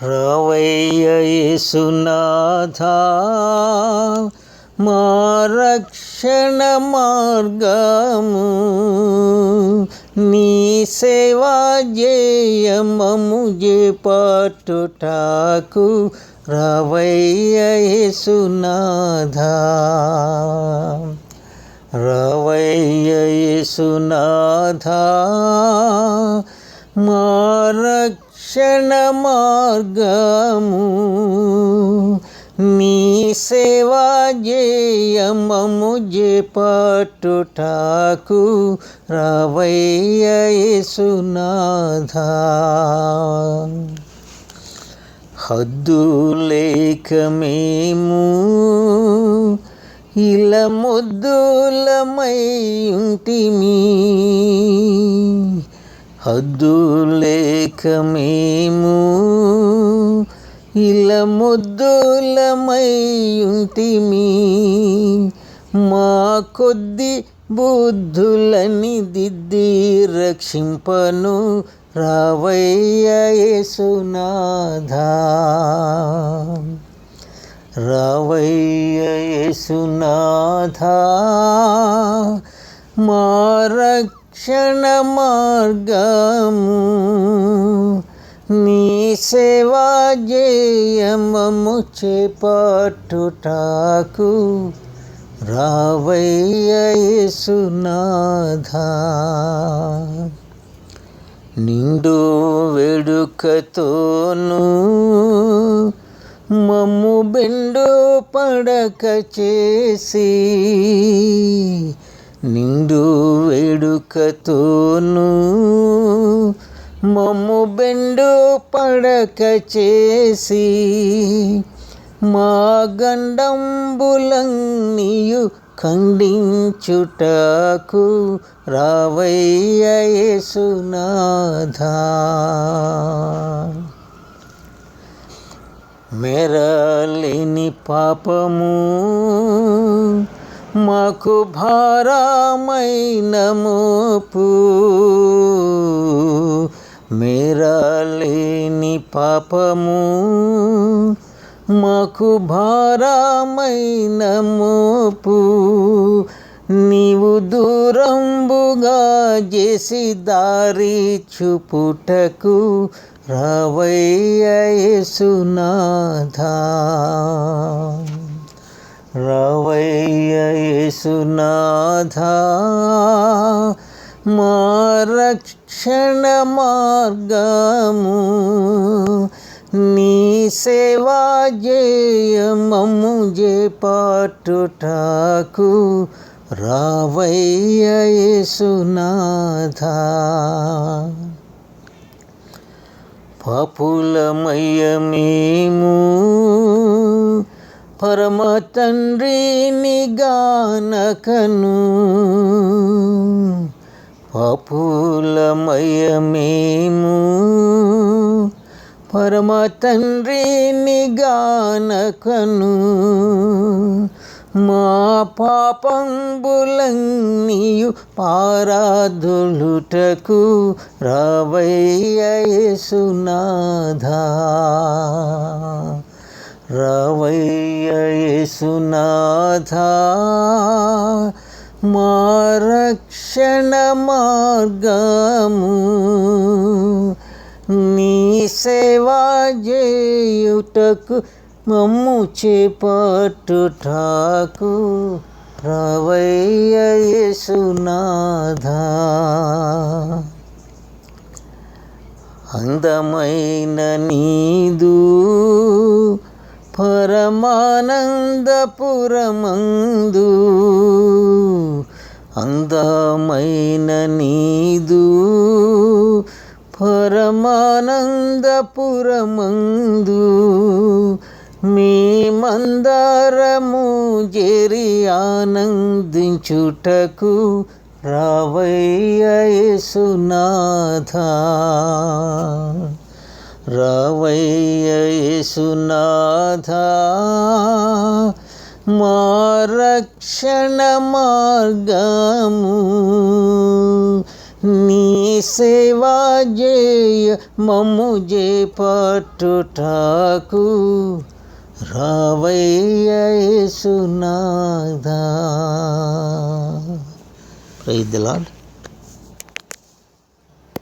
రవయ్యేసునాథ మా రక్షణ మార్గము నీ సేవా జేయమము జే పాటుటాకు రవయ్య యేసునాథా మారక్షణ మార్గము నీ సేవా జేయమము జే పట్టుటాకు రవయ్య యేసునాథా. హద్దు లేక మేము ఇలా ముద్దులమై ఉంటిమీ. హద్దు లేక మేము ఇలా ముద్దులమైంటిమి మా కొద్ది బుద్ధులని దిద్ది రక్షింపను రావయ్య యేసునాథా. రావయ్య యేసునాథా మా రక్షణ మార్గము నీ సేవా జయమము చేపట్టుటాకు రావయ్య నిండు వెడుకతోను మమ్ము బెండు పడక చేసి నిండు వేడుకతోను మమ్ము బెండు పడక చేసి మా గండంబులన్నీయు ఖండించుటకు రావయ్య యేసునాథా. మెరలేని పాపము మాకు భారమైన మోపు మెరలేని పాపము మాకు భారమైన మోపు నీవు దూరంబుగా చేసి దారి చూపుటకు రావయ్య యేసునాథా. యేసునాథా మా రక్షణ మార్గము నీ సేవా జయమము జే పట్టుటాకు రావయ్య యేసునాథా పాపులమయ్య మేము పరమ తండ్రిని గానకను పాపులమయమేము. పరమ తండ్రిని గానకను మా పాపంబులన్నీయు పారాధులుటకు రావయ్య యేసునాథా. రావయ్య మా రక్షణ మార్గము నీ సేవా చేయుటకు మమ్ము చేపట్టుటాకు. రవయ్య యేసునాథా అందమైన నీదు పరమానందపురమందు అందమైన నీదు పరమానందపురమందు మీ మందారము జరి ఆనందించుటకు రావయ్య యేసునాథా. రక్షణ మార్గము. నీ సేవా జేయ మమ్ము జే పట్టుటాకు రావయ్య యేసునాథా. Praise the lord